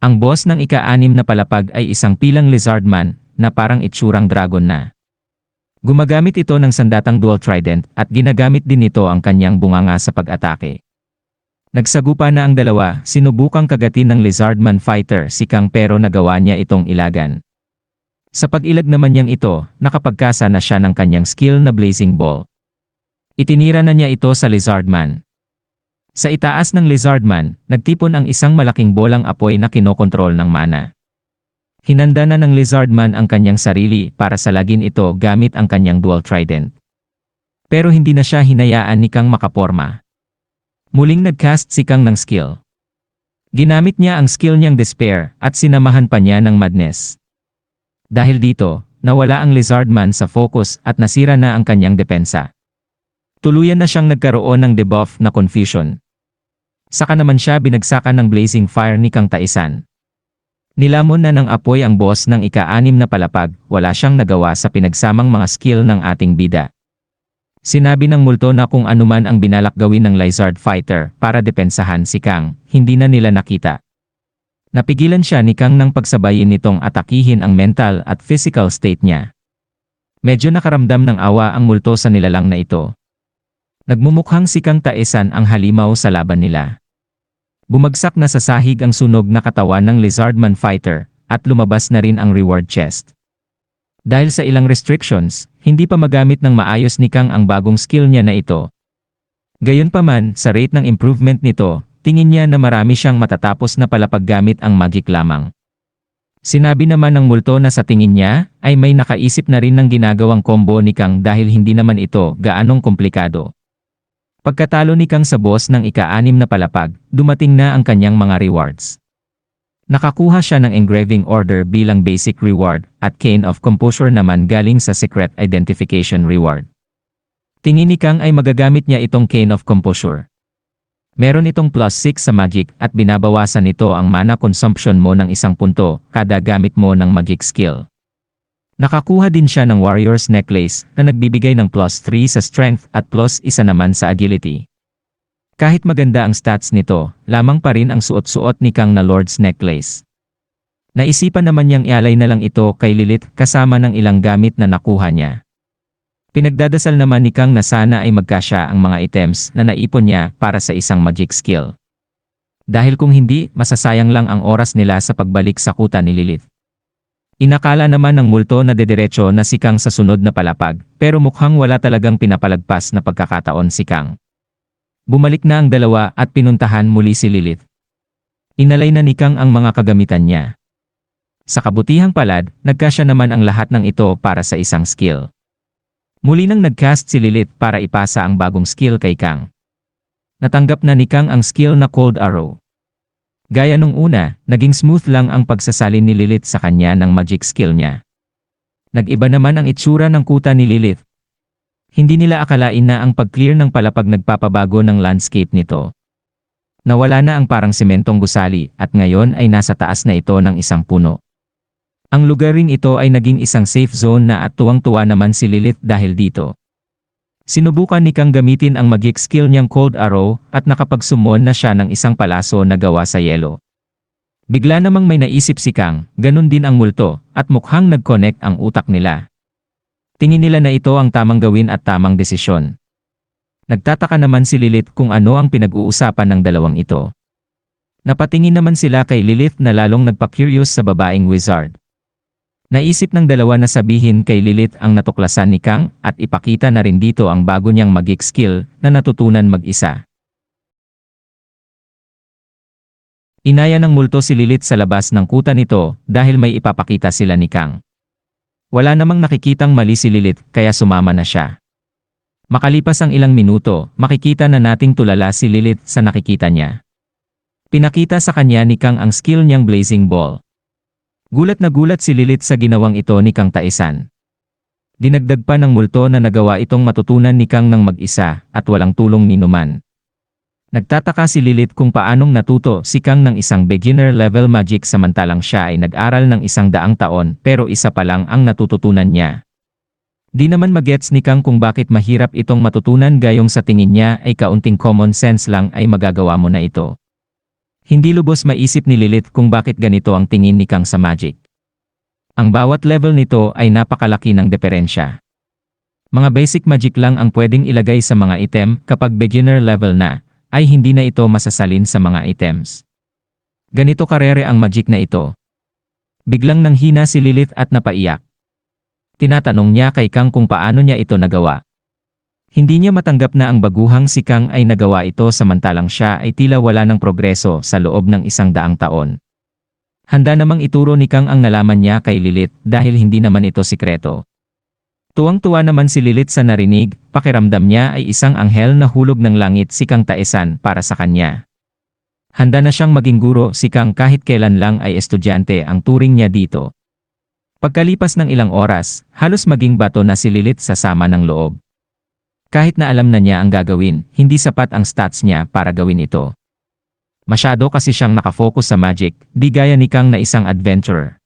Ang boss ng ika-anim na palapag ay isang pilang lizardman na parang itsurang dragon na. Gumagamit ito ng sandatang dual trident at ginagamit din nito ang kanyang bunganga sa pag-atake. Nagsagupa na ang dalawa, sinubukang kagatin ng lizardman fighter si Kang pero nagawa niya itong ilagan. Sa pag-ilag naman niyang ito, nakapagkasa na siya ng kanyang skill na blazing ball. Itinira na niya ito sa lizardman. Sa itaas ng Lizardman, nagtipon ang isang malaking bolang apoy na kinokontrol ng mana. Hinanda na ng Lizardman ang kanyang sarili para salagin ito gamit ang kanyang dual trident. Pero hindi na siya hinayaan ni Kang makaporma. Muling nagcast si Kang ng skill. Ginamit niya ang skill niyang Despair at sinamahan pa niya ng Madness. Dahil dito, nawala ang Lizardman sa focus at nasira na ang kanyang depensa. Tuluyan na siyang nagkaroon ng debuff na confusion. Saka naman siya binagsakan ng blazing fire ni Kang Taisan. Nilamon na ng apoy ang boss ng ika-anim na palapag, wala siyang nagawa sa pinagsamang mga skill ng ating bida. Sinabi ng multo na kung anuman ang binalak gawin ng Lizard Fighter para depensahan si Kang, hindi na nila nakita. Napigilan siya ni Kang ng pagsabayin nitong atakihin ang mental at physical state niya. Medyo nakaramdam ng awa ang multo sa nilalang na ito. Nagmumukhang sikang taesan ang halimaw sa laban nila. Bumagsak na sa sahig ang sunog na katawan ng Lizardman Fighter, at lumabas na rin ang reward chest. Dahil sa ilang restrictions, hindi pa magamit ng maayos ni Kang ang bagong skill niya na ito. Gayunpaman, sa rate ng improvement nito, tingin niya na marami siyang matatapos na palapag gamit ang magic lamang. Sinabi naman ng multo na sa tingin niya, ay may nakaisip na rin ng ginagawang combo ni Kang dahil hindi naman ito gaanong komplikado. Pagkatalo ni Kang sa boss ng ika-anim na palapag, dumating na ang kanyang mga rewards. Nakakuha siya ng engraving order bilang basic reward, at Cane of Composure naman galing sa Secret Identification Reward. Tingin ni Kang ay magagamit niya itong Cane of Composure. Meron itong plus 6 sa magic at binabawasan nito ang mana consumption mo ng isang punto kada gamit mo ng magic skill. Nakakuha din siya ng Warrior's Necklace na nagbibigay ng plus 3 sa strength at plus isa naman sa agility. Kahit maganda ang stats nito, lamang pa rin ang suot-suot ni Kang na Lord's Necklace. Naisipan naman niyang ialay na lang ito kay Lilith kasama ng ilang gamit na nakuha niya. Pinagdadasal naman ni Kang na sana ay magkasya ang mga items na naipon niya para sa isang magic skill. Dahil kung hindi, masasayang lang ang oras nila sa pagbalik sa kuta ni Lilith. Inakala naman ng multo na dediretso na si Kang sa sunod na palapag, pero mukhang wala talagang pinapalagpas na pagkakataon si Kang. Bumalik na ang dalawa at pinuntahan muli si Lilith. Inalay na ni Kang ang mga kagamitan niya. Sa kabutihang palad, nagkasya naman ang lahat ng ito para sa isang skill. Muli nang nagcast si Lilith para ipasa ang bagong skill kay Kang. Natanggap na ni Kang ang skill na Cold Arrow. Gaya nung una, naging smooth lang ang pagsasalin ni Lilith sa kanya ng magic skill niya. Nag-iba naman ang itsura ng kuta ni Lilith. Hindi nila akalain na ang pag-clear ng palapag nagpapabago ng landscape nito. Nawala na ang parang sementong gusali at ngayon ay nasa taas na ito ng isang puno. Ang lugar ring ito ay naging isang safe zone na at tuwang-tuwa naman si Lilith dahil dito. Sinubukan ni Kang gamitin ang magic skill niyang Cold Arrow at nakapagsumon na siya ng isang palaso na gawa sa yelo. Bigla namang may naisip si Kang, ganun din ang multo, at mukhang nag-connect ang utak nila. Tingin nila na ito ang tamang gawin at tamang desisyon. Nagtataka naman si Lilith kung ano ang pinag-uusapan ng dalawang ito. Napatingin naman sila kay Lilith na lalong nagpa-curious sa babaeng wizard. Naisip ng dalawa na sabihin kay Lilith ang natuklasan ni Kang at ipakita na rin dito ang bago niyang magic skill na natutunan mag-isa. Inaya ng multo si Lilith sa labas ng kuta nito dahil may ipapakita sila ni Kang. Wala namang nakikitang mali si Lilith kaya sumama na siya. Makalipas ang ilang minuto, makikita na nating tulala si Lilith sa nakikita niya. Pinakita sa kanya ni Kang ang skill niyang Blazing Ball. Gulat na gulat si Lilith sa ginawang ito ni Kang Taisan. Dinagdag pa ng multo na nagawa itong matutunan ni Kang ng mag-isa at walang tulong ni Numan. Nagtataka si Lilith kung paanong natuto si Kang ng isang beginner level magic samantalang siya ay nag-aral ng isang daang taon pero isa pa lang ang natututunan niya. Di naman magets ni Kang kung bakit mahirap itong matutunan gayong sa tingin niya ay kaunting common sense lang ay magagawa mo na ito. Hindi lubos maisip ni Lilith kung bakit ganito ang tingin ni Kang sa magic. Ang bawat level nito ay napakalaki ng diferensya. Mga basic magic lang ang pwedeng ilagay sa mga item kapag beginner level na, ay hindi na ito masasalin sa mga items. Ganito karere ang magic na ito. Biglang nanghina si Lilith at napaiyak. Tinatanong niya kay Kang kung paano niya ito nagawa. Hindi niya matanggap na ang baguhang si Kang ay nagawa ito samantalang siya ay tila wala ng progreso sa loob ng isang daang taon. Handa namang ituro ni Kang ang nalaman niya kay Lilith dahil hindi naman ito sikreto. Tuwang-tuwa naman si Lilith sa narinig, pakiramdam niya ay isang anghel na hulog ng langit si Kang Taesan para sa kanya. Handa na siyang maging guro si Kang kahit kailan lang ay estudyante ang turing niya dito. Pagkalipas ng ilang oras, halos maging bato na si Lilith sa sama ng loob. Kahit na alam na niya ang gagawin, hindi sapat ang stats niya para gawin ito. Masyado kasi siyang nakafocus sa magic, di gaya ni Kang na isang adventurer.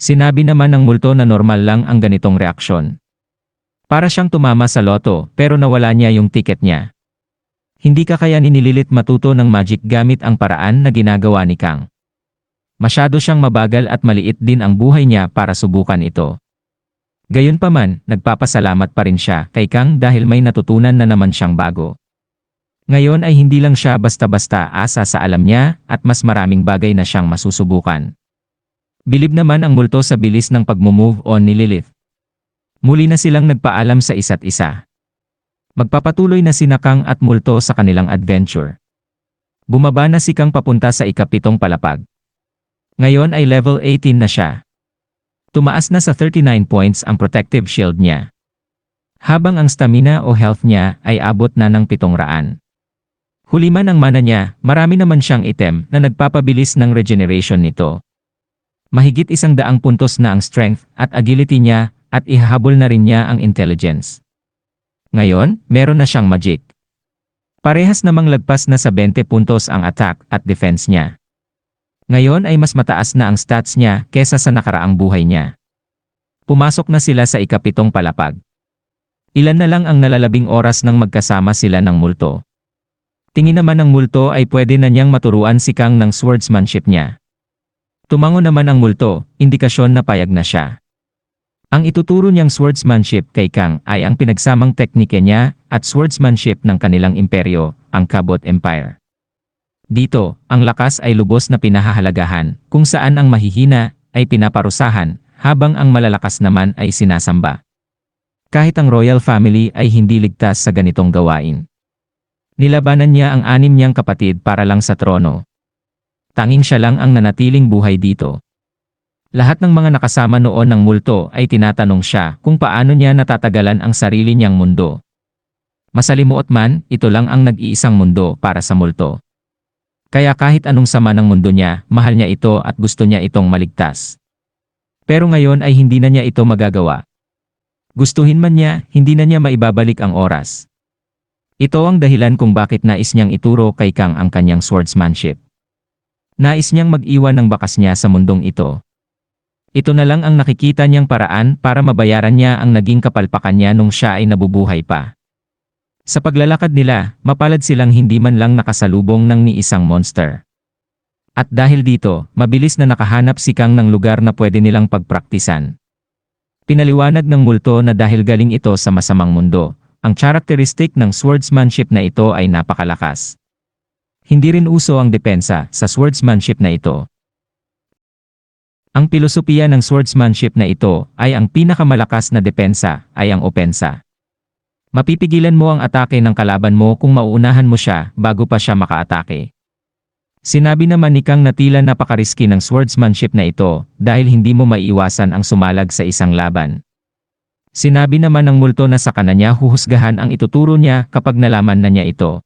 Sinabi naman ng multo na normal lang ang ganitong reaksyon. Para siyang tumama sa loto pero nawala niya yung ticket niya. Hindi kakayanin ni Lilith matuto ng magic gamit ang paraan na ginagawa ni Kang. Masyado siyang mabagal at maliit din ang buhay niya para subukan ito. Gayunpaman, nagpapasalamat pa rin siya kay Kang dahil may natutunan na naman siyang bago. Ngayon ay hindi lang siya basta-basta asa sa alam niya at mas maraming bagay na siyang masusubukan. Bilib naman ang multo sa bilis ng pagmumove on ni Lilith. Muli na silang nagpaalam sa isa't isa. Magpapatuloy na si Kang at multo sa kanilang adventure. Bumaba na si Kang papunta sa ikapitong palapag. Ngayon ay level 18 na siya. Tumaas na sa 39 points ang protective shield niya. Habang ang stamina o health niya ay abot na ng 700. Huli man ang mana niya, marami naman siyang item na nagpapabilis ng regeneration nito. Mahigit isang daang puntos na ang strength at agility niya at ihahabol na rin niya ang intelligence. Ngayon, meron na siyang magic. Parehas namang lagpas na sa 20 puntos ang attack at defense niya. Ngayon ay mas mataas na ang stats niya kesa sa nakaraang buhay niya. Pumasok na sila sa ikapitong palapag. Ilan na lang ang nalalabing oras nang magkasama sila ng multo. Tingin naman ng multo ay pwede na niyang maturuan si Kang ng swordsmanship niya. Tumango naman ang multo, indikasyon na payag na siya. Ang ituturo niyang swordsmanship kay Kang ay ang pinagsamang teknike niya at swordsmanship ng kanilang imperyo, ang Cabot Empire. Dito, ang lakas ay lubos na pinahahalagahan, kung saan ang mahihina ay pinaparusahan, habang ang malalakas naman ay sinasamba. Kahit ang royal family ay hindi ligtas sa ganitong gawain. Nilabanan niya ang anim niyang kapatid para lang sa trono. Tanging siya lang ang nanatiling buhay dito. Lahat ng mga nakasama noon ng multo ay tinatanong siya kung paano niya natatagalan ang sarili niyang mundo. Masalimuot man, ito lang ang nag-iisang mundo para sa multo. Kaya kahit anong sama ng mundo niya, mahal niya ito at gusto niya itong maligtas. Pero ngayon ay hindi na niya ito magagawa. Gustuhin man niya, hindi na niya maibabalik ang oras. Ito ang dahilan kung bakit nais niyang ituro kay Kang ang kanyang swordsmanship. Nais niyang mag-iwan ng bakas niya sa mundong ito. Ito na lang ang nakikita niyang paraan para mabayaran niya ang naging kapalpakan niya nung siya ay nabubuhay pa. Sa paglalakad nila, mapalad silang hindi man lang nakasalubong ng ni isang monster. At dahil dito, mabilis na nakahanap si Kang ng lugar na pwede nilang pagpraktisan. Pinaliwanag ng multo na dahil galing ito sa masamang mundo, ang characteristic ng swordsmanship na ito ay napakalakas. Hindi rin uso ang depensa sa swordsmanship na ito. Ang pilosopiya ng swordsmanship na ito ay ang pinakamalakas na depensa ay ang opensa. Mapipigilan mo ang atake ng kalaban mo kung mauunahan mo siya bago pa siya makaatake. Sinabi naman ni Kang na tila napakariski ng swordsmanship na ito dahil hindi mo maiiwasan ang sumalag sa isang laban. Sinabi naman ng multo na sa kananya huhusgahan ang ituturo niya kapag nalaman na niya ito.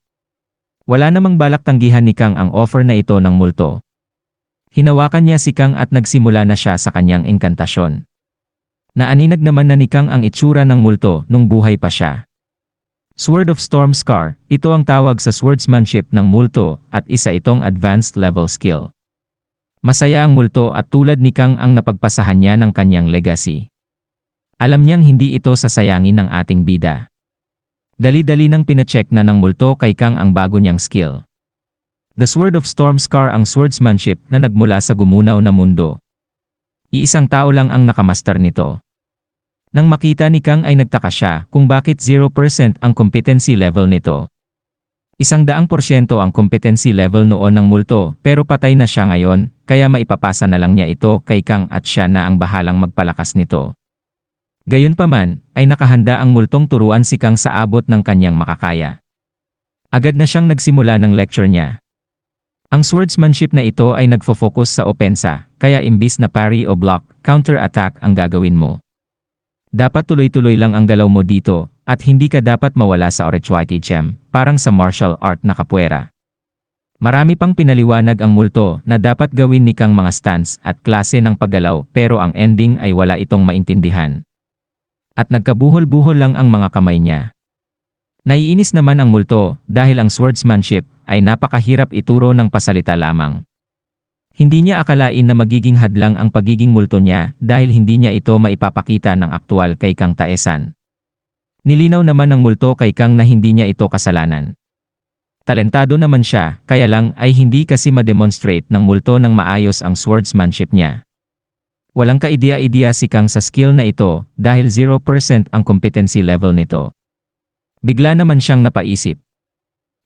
Wala namang balak tanggihan ni Kang ang offer na ito ng multo. Hinawakan niya si Kang at nagsimula na siya sa kanyang engkantasyon. Naaninag naman na ni Kang ang itsura ng multo nung buhay pa siya. Sword of Storm Scar, ito ang tawag sa swordsmanship ng multo at isa itong advanced level skill. Masaya ang multo at tulad ni Kang ang napagpasahan niya ng kanyang legacy. Alam niyang hindi ito sasayangin ng ating bida. Dali-dali nang pinacheck na ng multo kay Kang ang bago niyang skill. The Sword of Storm Scar ang swordsmanship na nagmula sa gumunaw na mundo. Iisang tao lang ang nakamaster nito. Nang makita ni Kang ay nagtaka siya kung bakit 0% ang competency level nito. Isang daang porsyento ang competency level noon ng multo pero patay na siya ngayon kaya maipapasa na lang niya ito kay Kang at siya na ang bahalang magpalakas nito. Gayunpaman, ay nakahanda ang multong turuan si Kang sa abot ng kanyang makakaya. Agad na siyang nagsimula ng lecture niya. Ang swordsmanship na ito ay nagfo-focus sa opensa, kaya imbis na parry o block, counter-attack ang gagawin mo. Dapat tuloy-tuloy lang ang galaw mo dito, at hindi ka dapat mawala sa Orechwati Gem, parang sa martial art na kapuera. Marami pang pinaliwanag ang multo na dapat gawin ni Kang mga stance at klase ng paggalaw pero ang ending ay wala itong maintindihan. At nagkabuhol-buhol lang ang mga kamay niya. Naiinis naman ang multo dahil ang swordsmanship ay napakahirap ituro ng pasalita lamang. Hindi niya akalain na magiging hadlang ang pagiging multo niya dahil hindi niya ito maipapakita ng aktual kay Kang Taesan. Nilinaw naman ng multo kay Kang na hindi niya ito kasalanan. Talentado naman siya, kaya lang ay hindi kasi ma-demonstrate ng multo ng maayos ang swordsmanship niya. Walang kaideya-ideya si Kang sa skill na ito dahil 0% ang competency level nito. Bigla naman siyang napaisip.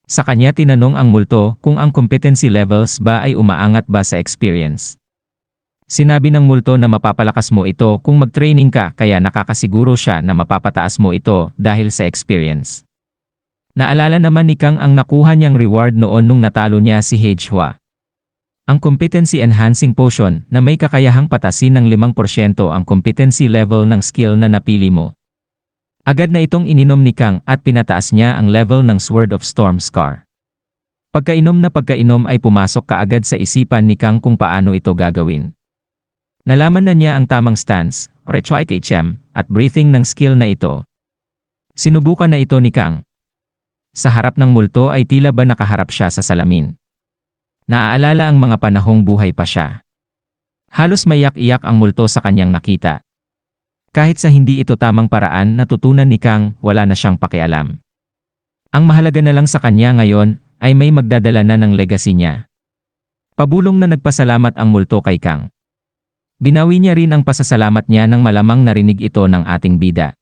Sa kanya tinanong ang multo kung ang competency levels ba ay umaangat ba sa experience. Sinabi ng multo na mapapalakas mo ito kung mag-training ka kaya nakakasiguro siya na mapapataas mo ito dahil sa experience. Naalala naman ni Kang ang nakuha niyang reward noon nung natalo niya si Hage Hua. Ang competency enhancing potion na may kakayahang patasin ng 5% ang competency level ng skill na napili mo. Agad na itong ininom ni Kang at pinataas niya ang level ng Sword of Storm Scar. Pagkainom na pagkainom ay pumasok kaagad sa isipan ni Kang kung paano ito gagawin. Nalaman na niya ang tamang stance, retry HM, at breathing ng skill na ito. Sinubukan na ito ni Kang. Sa harap ng multo ay tila ba nakaharap siya sa salamin. Naaalala ang mga panahong buhay pa siya. Halos mayak-iyak ang multo sa kanyang nakita. Kahit sa hindi ito tamang paraan natutunan ni Kang, wala na siyang pakialam. Ang mahalaga na lang sa kanya ngayon ay may magdadala na ng legacy niya. Pabulong na nagpasalamat ang multo kay Kang. Binawi niya rin ang pasasalamat niya nang malamang narinig ito ng ating bida.